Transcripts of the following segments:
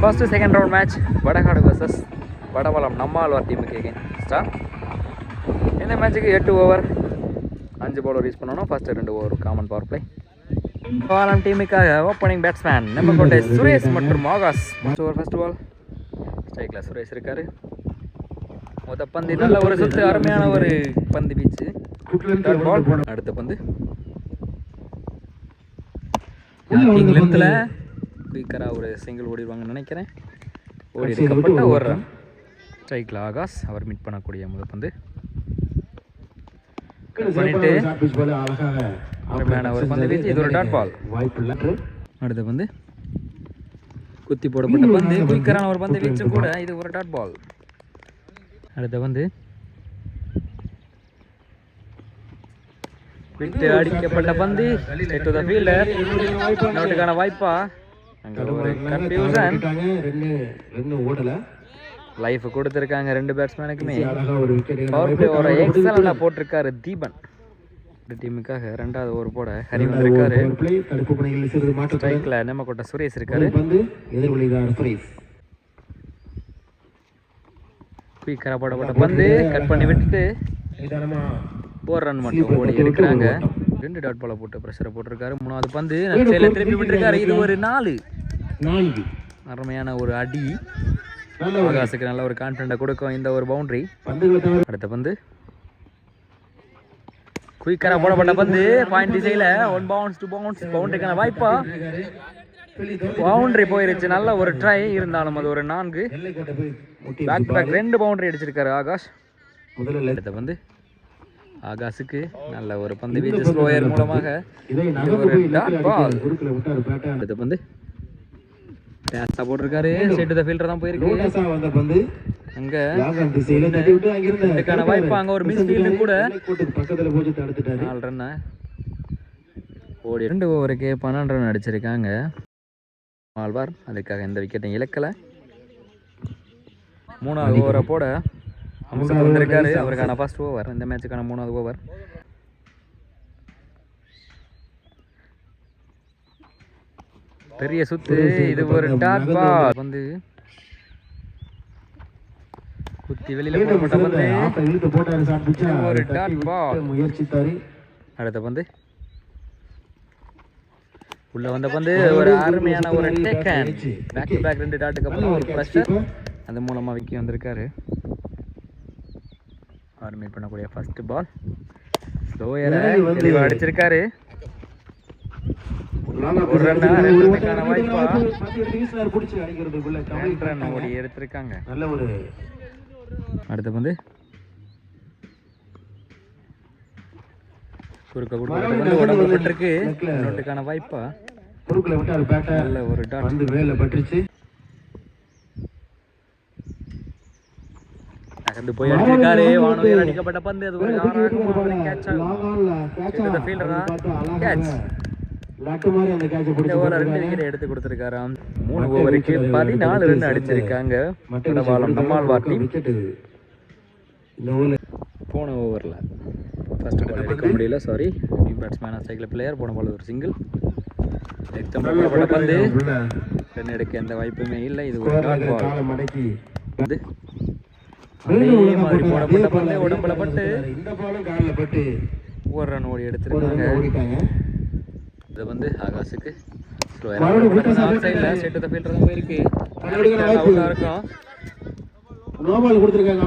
First second round match Vadakadu versus Vadavalam Nammalvar டீமுக்கு again star இந்த மேட்ச்சுக்கு எட்டு ஓவர் அஞ்சு பவுலர் யூஸ் பண்ணணும். ஃபர்ஸ்ட் ரெண்டு over common power play Vadavalam டீமுக்காக opening batsman நம்ம கொண்ட சுரேஷ் மற்றும் Akash first over first ball ஸ்ட்ரைக்கில் சுரேஷ் இருக்காரு. மொத்த பந்து நல்ல ஒரு சுத்து அருமையான ஒரு பந்து வீச்சு. அடுத்த பந்து. லென்த்தில் குயிக்கராக ஒரு சிங்கிள் ஓடிடுவாங்கன்னு நினைக்கிறேன். ஓடி இருக்கப்பட்ட ஒரு ரன் ஸ்ட்ரைக்கில் ஆகாஷ் அவர் மீட் பண்ணக்கூடிய முதல் பந்து. பண்ணிட்டு ஒரு பந்து வீச்சு இது ஒரு டாட் பால் அடுத்த பந்து. குத்தி போடப்பட்ட பந்து குயிக்கரான ஒரு பந்து வீச்சும் கூட இது ஒரு டாட் பால் அடுத்த பந்து. விட்டு அடிக்கப்பட்ட பந்து. ஃபீல்டர் நோட்டுக்கான வாய்ப்பா. லைஃப் கொடுத்துருக்காங்க ரெண்டு பேட்ஸ்மேனுக்குமே பவர் பிளே ஒரு எக்ஸலண்டா போட்டிருக்காரு தீபன். டீமுக்காக ரெண்டாவது ஓவர் போட ஹரி வந்திருக்காரு. ஸ்ட்ரைக்ல நம்மக்கோட்டை சுரேஷ் இருக்காரு. குயிக்கரா போடப்பட்ட பந்து கட் பண்ணி விட்டுட்டு ஒரு ரன் மட்டும் ஓடி ரெண்டு டாட் பால போட்டு ப்ரெஷரை போட்டிருக்காரு. மூணாவது பந்து திருப்பி விட்டுருக்காரு இது ஒரு நாலு. அருமையான ஒரு அடி. ஆகாசுக்கு நல்ல ஒரு கான்ஃபிடண்ட்டை கொடுக்கும் இந்த ஒரு பவுண்டரி அடுத்த பந்து. குயிக்கரா போடப்பட்ட பந்து. பாயிண்ட் திசையில ஒன் பவுன்ஸ் டூ பவுன்ஸ் பவுண்டரிக்கான வாய்ப்பா. பவுண்டரி போயிருச்சு. நல்ல ஒரு ட்ரை இருந்தாலும் அது ஒரு நான்கு. பேக் பேக் ரெண்டு பவுண்டரி அடிச்சிருக்காரு ஆகாஷ். அடுத்த பந்து. ஆகாஷுக்கு நல்ல ஒரு பந்து. வீச்சு ஸ்லோயர் மூலமாக அடுத்த பந்து. டேஸ்டா போட்டிருக்காரு. செட்டு த ஃபீல்டர் தான் போயிருக்கு. அங்க இதுக்கான வாய்ப்பு அங்க ஒரு மிஸ் ஃபீல்டு கூட. நாலு ரன் ஓடி ரெண்டு ஓவருக்கு பன்னெண்டு ரன் அடிச்சிருக்காங்க. ஆழ்வார் அதுக்காக எந்த விக்கெட்டையும் இழக்கல. மூணாவது ஓவரை போட அம்சம் வந்திருக்காரு. அவருக்கான ஃபர்ஸ்ட் ஓவர் இந்த மேட்சுக்கான மூணாவது ஓவர் பெரிய சுத்து. இது ஒரு டாட் பால் வந்து குத்தி வெளியில பந்து. இது ஒரு டாட் பால் அடுத்த பந்து. உள்ள வந்த பந்து ஒரு அருமையான ஒரு டேக்கன் பேக் டு பேக் ரெண்டு டாட்டுக்கு அப்புறம் ஒரு ப்ரெஷர் அது மூலமா விக்கி வந்திருக்காரு. ஆர்மி பண்ணக்கூடிய ஃபர்ஸ்ட் பால் ஸ்லோயரை தெளிவா அடிச்சிருக்காரு. ஒரு ரன்னா ரெண்டு ரன்னுக்கான வாய்ப்பா? ரெண்டு ரன் ஓடி எடுத்திருக்காங்க. நல்ல ஒரு அடுத்த பந்து குறுக்க குறுக்க வந்து நோட்டுக்கான வாய்ப்பா? குறுக்குல விட்டு அது பேட்டை நல்ல ஒரு டாட். வந்து வேல பட்டுருச்சு. நகர்ந்து போய் அடிச்சிருக்காரு. வானோயர் அடிக்கப்பட்ட பந்து. அது ஒரு கேட்ச். கேட்ச எடுத்து கொடுத்துருக்காராம் மூணு ஓவருக்கு பதினாலு ரன் அடிச்சிருக்காங்க. நம்மாழ்வார் டீம். ஊர்ல போன ஓவரில். ஃபர்ஸ்ட் பால் எடுக்க முடியல சாரி பேட்ஸ்மேன் சைக்கிள் பிளேயர் போன பால் ஒரு சிங்கிள் பந்து ரன் எடுக்க எந்த வாய்ப்புமே இல்லை. இது ஒரு டாட் பால் மாதிரி போடப்பட்ட பந்து உடம்புல பட்டு ஒரு ரன் ஓடி எடுத்திருக்காங்க. இது வந்து ஆகாஷுக்கு கொடுத்துருக்காங்க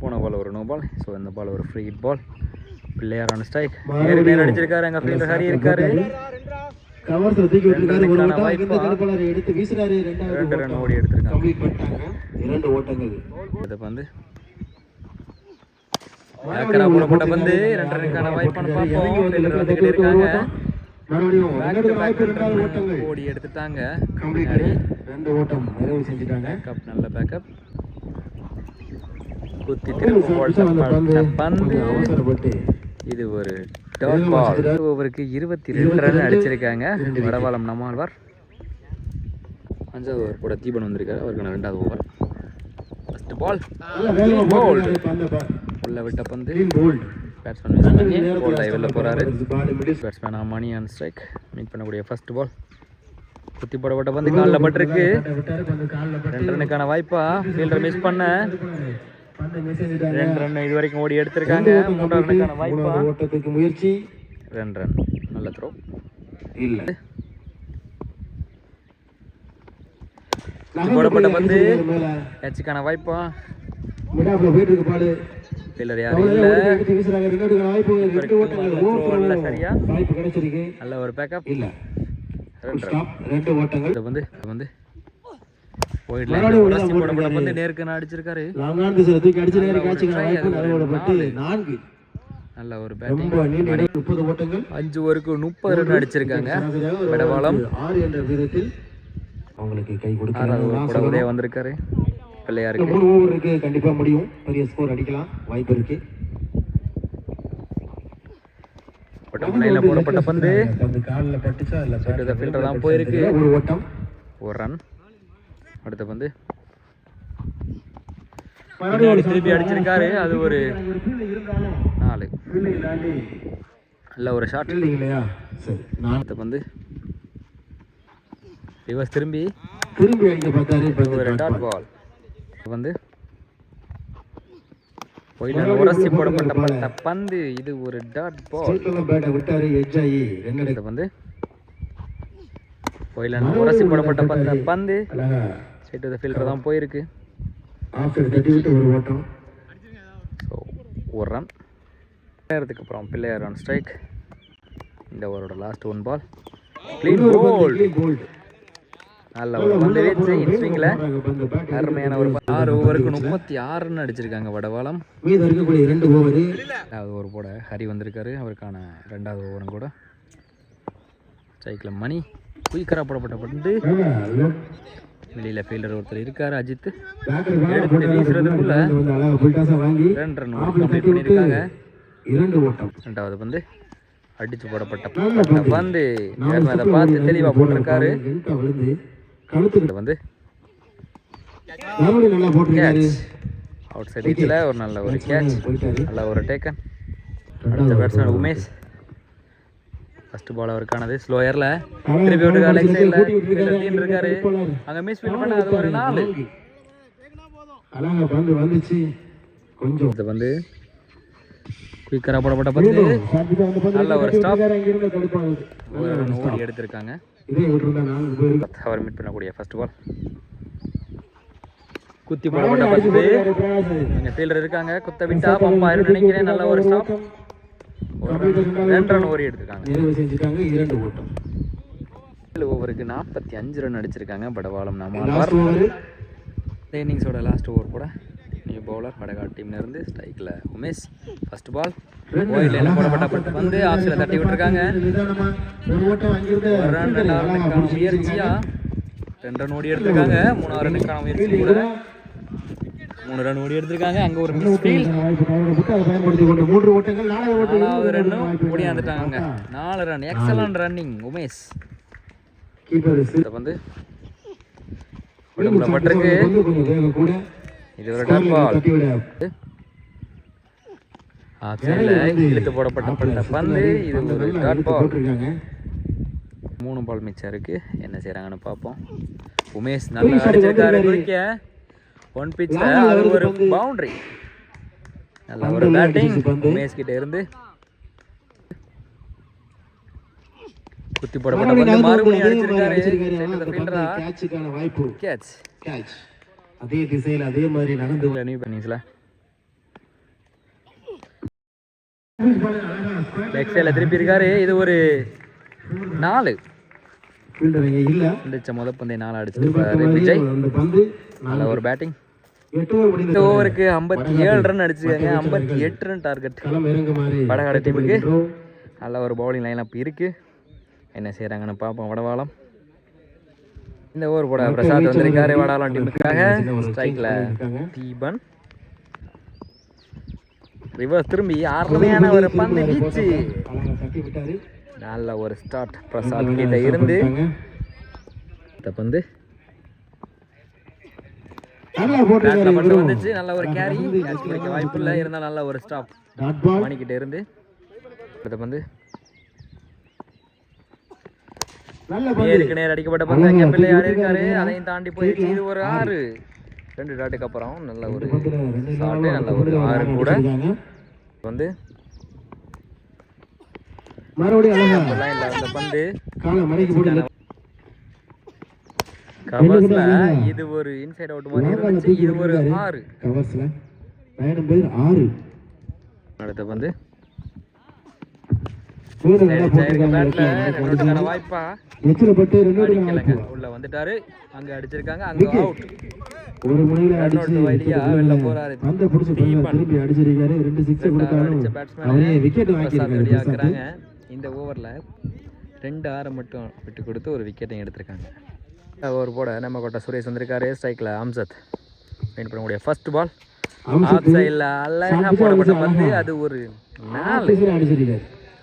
போன பால் ஒரு நோ பால் ஸோ இந்த பால் ஒரு free hit ball Pillaiyar on strike நேர் அடிச்சிருக்காரு எங்க ஃபீல்டர் ஹரி இருக்காரு. கவர்ஸ்ல தூக்கி விட்டுருக்காரு. ஒரு ஓட்டம். இந்த கருப்பலர் எடுத்து வீசுறாரு. ரெண்டாவது ரெண்டு ரன் ஓடி எடுத்திருக்காங்க. கம்ப்ளீட் பண்ணிட்டாங்க. இரண்டு ஓட்டங்கள். இது வந்து ஏக்கரா போடப்பட்ட பந்து ரெண்டு ரனுக்கான வாய்ப்பான பார்ப்போம். ஃபீல்டர் வந்துகிட்டே இருக்காங்க. ஓடி எடுத்துட்டாங்க. ரெண்டு ஓட்டம் நிறைவு செஞ்சுட்டாங்க. பேக்கப் நல்ல பேக்கப் குத்தி திரும்ப போட்ட பந்து. இது ஒரு டாட் பால் ஓவருக்கு இருபத்தி ரெண்டு ரன் அடிச்சிருக்காங்க. வடவாளம் நம்மாழ்வார். அஞ்சாவது ஓவர் கூட தீபன் வந்திருக்காரு. அவருக்கான ரெண்டாவது ஓவர் ஃபர்ஸ்ட் பால் உள்ள விட்ட பந்து. பேட்ஸ்மேன் மிஸ் பண்ணி வெளில போகிறாரு batsman Mani and strike meet பண்ணக்கூடிய ஃபர்ஸ்ட் பால் குத்தி போடப்பட்ட பந்து காலில் பட்டிருக்கு. ரெண்டு ரன்னுக்கான வாய்ப்பா. ஃபீல்டர் மிஸ் பண்ண. ரெண்டு ரன் இது வரைக்கும் ஓடி எடுத்திருக்காங்க. மூன்றாவது ரன்னுக்கான வாய்ப்பா. ஓட்டத்துக்கு முயற்சி. ரெண்டு ரன். நல்ல த்ரோ இல்ல. போடப்பட்ட பந்து. கேட்சுக்கான வாய்ப்பா. போயிட்டு இருக்கு பாலு. ஃபீல்டர் யாரும் இல்லை சரியா? நல்ல ஒரு பேக்கப் இல்ல. ரெண்டு வந்து வந்து நேருக்கு நான் அடிச்சிருக்காரு. நல்ல ஒரு பேட்டிங் அஞ்சு ஓவருக்கு முப்பது ரன் அடிச்சிருக்காங்க. பெடவாளம் ஆறு என்ற விதத்தில் அவங்களுக்கு கை ஓவர் கூட உதய வந்திருக்காரு. மூணு ஓவர் இருக்கு. கண்டிப்பா முடியும். பெரிய ஸ்கோர் அடிக்கலாம். வாய்ப்பு இருக்கு. போடப்பட்ட பந்து. பந்து காலில் பட்டுச்சா இல்ல ஃபீல்டர் தான் போயிருக்கு. ஒரு ஓட்டம். ஒரு ரன் அடுத்த பந்து. திருப்பி அடிச்சிருக்காரு. அது ஒரு நாலு. நல்ல ஒரு ஷாட் இல்லையா? சரி அடுத்த பந்து. ரிவர்ஸ் திரும்பி. திரும்பி அடிக்க பார்த்தாரு ஒரு டாட் பால் வந்து உரசி போடப்பட்ட பட்ட பந்து இது ஒரு டாட் பால் விட்டாரு எட்ஜ் ஆகி பந்து போயில உரசி போடப்பட்ட பட்ட பந்து அழகா. ஸ்ட்ரெயிட் ஃபீல்டர் தான் போயிருக்கு. ஸோ ஒரு ரன் நேரத்துக்கு அப்புறம் பிள்ளையார் ஆன் ஸ்ட்ரைக் இந்த ஓவரோட last one ball clean bowled. நல்ல ஒரு பந்து வீச்சு அருமையான ஒரு. ஆறு ஓவருக்கு முப்பத்தி ஆறு ரன் அடிச்சிருக்காங்க வடவாளம். மீதம் இருக்கக்கூடிய ரெண்டு ஓவர். ரெண்டாவது ஓவர் போட ஹரி வந்திருக்காரு அவருக்கான ரெண்டாவது ஓவரும் கூட. ஸ்ட்ரைக்கில் மணி குயிக்கராக போடப்பட்ட பந்து. வெளியில் ஃபீல்டர் ஒருத்தர் இருக்காரு அஜித் எடுத்து வீசுறதுக்குள்ள ரெண்டு ரன் கம்ப்ளீட் பண்ணியிருக்காங்க. இரண்டு ஓட்டம். ரெண்டாவது பந்து அடிச்சு போடப்பட்ட பட்ட பந்து. அதை பார்த்து தெளிவாக போட்டிருக்காரு. லென்த்தா விழுந்து கழுத்துக்கு இது வந்து நல்லா போட்டிருக்காரு அவுட் சைட் ஒரு நல்ல ஒரு கேட்ச் நல்ல ஒரு டேக்கன் அடுத்த பேட்ஸ்மேன் உமேஷ். ஃபர்ஸ்ட் பால் அவருக்கானது ஸ்லோயரில் திருப்பி விட்டு லெக் சைடில் இருக்காரு. அங்கே மிஸ் ஃபீல் பண்ண அது ஒரு நாலு. அழகா பந்து வந்துச்சு. கொஞ்சம். இது வந்து குயிக்கராக போடப்பட்ட பந்து. நல்ல ஒரு ஸ்டாப் ஒரு ஓடி எடுத்திருக்காங்க. இதே விட்டுருந்தா அவர் மீட் பண்ணக்கூடிய ஃபர்ஸ்ட் பால் குத்தி போடப்பட்ட பந்து. இங்கே ஃபீல்டர் இருக்காங்க. குத்த விட்டா பம்ப் நினைக்கிறேன். நல்ல ஒரு ஸ்டாப் ரெண்டு ரன் ஓடி எடுத்திருக்காங்க. நிறைவு செஞ்சுட்டாங்க. இரண்டு ஓட்டம். ஏழு ஓவருக்கு நாற்பத்தி அஞ்சு ரன் அடிச்சிருக்காங்க. நம்ம லாஸ்ட் ஓவர் இந்த இன்னிங்ஸோட லாஸ்ட் ஓவர் கூட. நியூ பவுலர் வடகா டீம்ல இருந்து ஸ்ட்ரைக்கில் உமேஷ் ஃபர்ஸ்ட் பால் போடப்பட்ட பட்டு வந்து ஆப்ஷனில் தட்டி விட்டுருக்காங்க. ரன் ரெண்டாவது ரன்னுக்கான முயற்சியா? ரெண்டு ரன் ஓடி எடுத்திருக்காங்க. மூணாவது ரன்னுக்கான முயற்சி கூட. மூணு ரன் ஓடி எடுத்திருக்காங்க. அங்கே ஒரு மிஸ் ஃபீல் மூன்று ஓட்டங்கள் நாலாவது ரன்னும் ஓடியாந்துட்டாங்க நாலு ரன் எக்ஸலன்ட் ரன்னிங் உமேஷ். வந்து பட்டிருக்கு. இது ஒரு டாட் பால். இழுத்து போடப்பட்ட பட்ட பந்து. இது ஒரு டாட் பால் போட்டிருக்காங்க. மூணு பால் மிச்சம் இருக்கு. என்ன செய்றாங்கன்னு பார்ப்போம். உமேஷ் நல்லா அடிச்சிருக்காரு. குறிக்க ஒன் பிச்சில் அது ஒரு பவுண்டரி நல்ல ஒரு பேட்டிங் உமேஷ் கிட்ட இருந்து குத்தி போடப்பட்ட பந்து. மறுபடியும் அடிச்சிருக்காரு. கேட்ச் அதே திசையில் அதே மாதிரி நடந்து லெக் சைடில் திருப்பி இருக்காரு. இது ஒரு நாலு. அடிச்ச முத பந்தை நாலு அடிச்சிருப்பாரு விஜய். நல்ல ஒரு பேட்டிங் எட்டு ஓவருக்கு ஐம்பத்தி ஏழு ரன் அடிச்சிருக்காங்க. ஐம்பத்தி எட்டு ரன் டார்கெட் வடகாடு டீமுக்கு நல்ல ஒரு பவுலிங் லைன் அப் இருக்கு. என்ன செய்றாங்கன்னு பார்ப்போம். வடவாளம். இந்த ஓவர் போட பிரசாத் வந்திருக்காரு வடவாளம் டீமுக்காக ஸ்ட்ரைக்ல. தீபன். ரிவர்ஸ் திரும்பி அருமையான ஒரு பந்து வீச்சு. நல்ல ஒரு ஸ்டார்ட் பிரசாத் கிட்ட இருந்து. பந்து இவரும். வந்துச்சு. நல்ல ஒரு கேரி வாய்ப்பு இல்லை. இருந்தால் நல்ல ஒரு ஸ்டாப் மணிக்கிட்ட இருந்து. அடுத்த பந்து நல்ல பந்து நேருக்கு நேர் அடிக்கப்பட்ட பந்து. பிள்ளை யார் இருக்காரு. அதையும் தாண்டி போயிடுச்சு இது ஒரு ஆறு. ரெண்டு டாட்டுக்கு அப்புறம் நல்ல ஒரு ஷாட்டு நல்ல ஒரு ஆறு கூட. வந்து கவர்ஸ்ல இது ஒரு இன்சைட் அவுட் மாதிரி இருந்துச்சு. இது ஒரு ஆறு. கவர்ஸ்ல. ஆறு. அடுத்த பந்து. வீடு நல்லா போட்டிருக்காங்க வாய்ப்பா? ரெண்டு உள்ள வந்துட்டாரு. அங்க அடிச்சிருக்காங்க. அங்க அவுட் ஒரு முனையில அடிச்சு ரன்னோட்டு வழியா வெளில போறாரு. பந்த புடிச்சு திருப்பி அடிச்சிருக்காரு. ரெண்டு சிக்ஸ் கொடுத்தாலும் அடிச்ச பேட்ஸ்மேன் அவரே விக்கெட் வாங்கியிருக்காரு வெளியாக்குறாங்க இந்த ஓவர்ல ரெண்டு ஆறு மட்டும் விட்டு கொடுத்து ஒரு விக்கெட்டையும் எடுத்திருக்காங்க. ஒரு போட நம்ம கோட்டை சுரேஷ் வந்திருக்காரு. ஸ்ட்ரைக்ல அம்சத் வின் பண்ணக்கூடிய ஃபர்ஸ்ட் பால் ஆஃப் சைடில் அழகா போடப்பட்ட பந்து. அது ஒரு நாலு.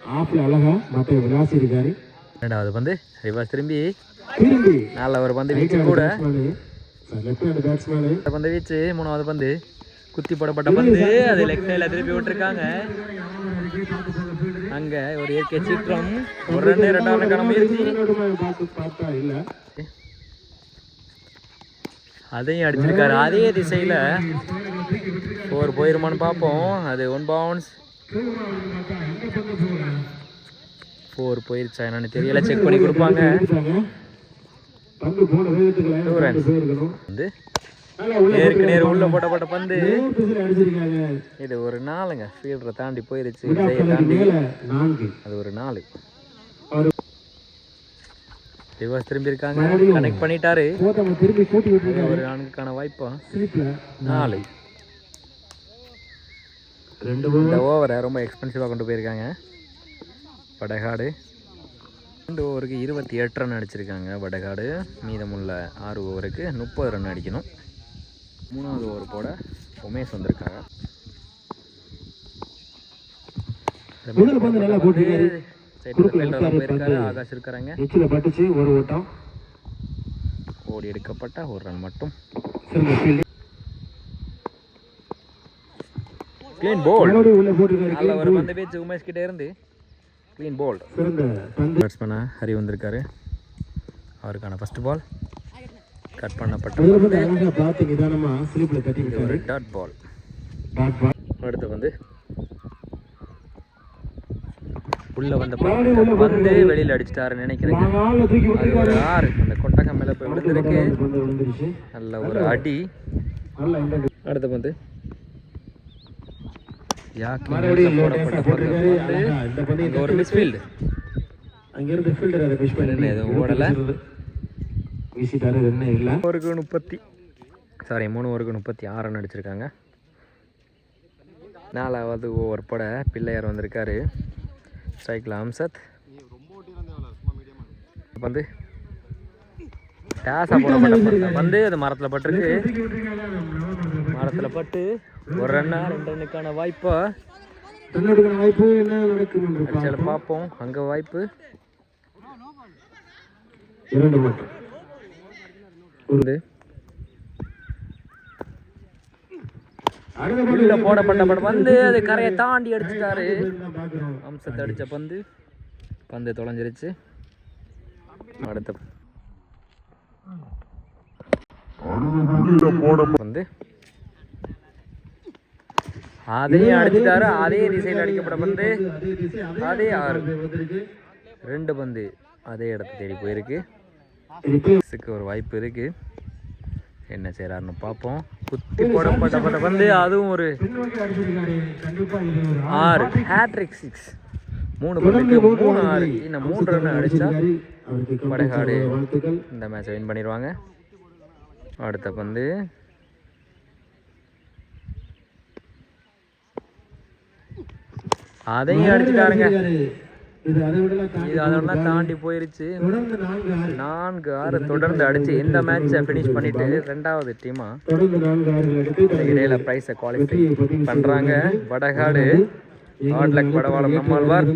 ஆஃபீஸில் அடிச்சிருக்காரு ஆஃப்ல அழகா மற்ற விளாசி இருக்காரு ரெண்டாவது பந்து ரிவர்ஸ் திரும்பி. திரும்பி. நல்ல ஒரு பந்து வீச்சு கூட. இந்த பந்து வீச்சு மூணாவது பந்து. குத்தி போடப்பட்ட பந்து. அது லெக் சைடில் திருப்பி விட்டுருக்காங்க. அங்க ஒரு இயற்கை சீற்றம். ஒரு ரெண்டு ரெண்டாவது முயற்சி பார்த்தா இல்ல அதையும் அடிச்சிருக்காரு. அதே திசையில ஃபோர் போயிருமான்னு பார்ப்போம். அது ஒன் பவுன்ஸ் ஃபோர் போயிருச்சா என்னன்னு தெரியல. செக் பண்ணி கொடுப்பாங்க. பந்து பந்து வந்து நேருக்கு நேர் உள்ள போடப்பட்ட பந்து. ஆஃபீஸில் அடிச்சிருக்காங்க இது ஒரு நாலுங்க ஃபீல்டரை தாண்டி போயிருச்சு. கலருக்கு தாண்டி. அது ஒரு நாலு ரிவர்ஸ் திரும்பி இருக்காங்க கனெக்ட் பண்ணிட்டாரு ஒரு நான்குக்கான வாய்ப்பா. நாலு. இந்த ஓவரை. ரொம்ப எக்ஸ்பென்சிவாக கொண்டு போயிருக்காங்க. வடகாடு. ரெண்டு ஓவருக்கு இருபத்தி எட்டு ரன் அடிச்சிருக்காங்க வடகாடு. மீதமுள்ள ஆறு ஓவருக்கு முப்பது ரன் அடிக்கணும். மூணாவது ஓவர் போட உமேஷ் வந்திருக்காங்க. ஆகாஷ் இருக்கிறாங்க ஓடி எடுக்கப்பட்ட ஒரு ரன் மட்டும். க்ளீன் போல் நல்ல ஒரு பந்து பேச்சு உமேஷ் கிட்ட இருந்து. க்ளீன் பந்து. பேட்ஸ்மேனாக ஹரி வந்திருக்காரு. அவருக்கான ஃபர்ஸ்ட் பால் கட் பண்ணப்பட்ட. ஒரு டாட் பால் பால் அடுத்து வந்து உள்ள வந்த பந்து வந்து வெளியில அடிச்சிட்டாருன்னு நினைக்கிறேன். அது ஒரு ஆறு. அந்த கொட்டகம் மேல போய் விழுந்திருக்கு. நல்ல ஒரு அடி. அடுத்த பந்து யாக்கு மறுபடியும் low போடப்பட்ட dance பந்து போட்டிருக்காரு வந்து அழகா இந்த பந்து அங்க ஒரு மிஸ்ஃபீல்டு அங்க இருந்து ஃபீல்டர் அதை புஷ் பண்ணி எதுவும் ஓடல. வீசிட்டாரு என்ன இல்ல. முப்பத்தி. சாரி மூணு ஓவருக்கு முப்பத்தி ஆறு ரன் அடிச்சிருக்காங்க. நாலாவது ஓவர் போட பிள்ளையார் வந்திருக்காரு. ஸ்ட்ரைக்கில் அம்சத். வந்து டேஸாக போடப்பட்ட. வந்து அது மரத்தில் பட்டிருக்கு. மரத்தில் பட்டு ஒரு ரன்னா ரெண்டு ரன்னுக்கான வாய்ப்பா. வாய்ப்பு என்ன பார்ப்போம். அங்கே வாய்ப்பு. இரண்டு உள்ள போடப்பட்ட படம் வந்து அது கரையை தாண்டி அடிச்சிட்டாரு. அம்சத்தை அடித்த பந்து. பந்து தொலைஞ்சிருச்சு. அடுத்த வந்து அதையும் அடிச்சிட்டாரு அதே திசையில் அடிக்கப்பட்ட பந்து. அதே ஆறு. ரெண்டு பந்து அதே இடத்த தேடி போயிருக்கு. சிக்கு ஒரு வாய்ப்பு இருக்கு. என்ன செய்யறாருன்னு பார்ப்போம். குத்தி போடப்பட்ட பந்து. அதுவும் ஒரு ஆறு. ஹேட்ரிக் சிக்ஸ் மூணு பந்துக்கு மூணு ஆறு. இன்னும் மூன்று ரன் அடிச்சா படைகாடு. இந்த மேட்சை வின் பண்ணிடுவாங்க. அடுத்த பந்து. அதையும் அடிச்சுட்டாருங்க. இது அதெல்லாம் தாண்டி போயிருச்சு. நான்கு ஆறு. தொடர்ந்து அடிச்சு இந்த மேட்சை ஃபினிஷ் பண்ணிட்டு ரெண்டாவது டீமா இடையில ப்ரைஸை குவாலிஃபை பண்றாங்க. Vadakadu. Hard luck Padavalam Nammalvar.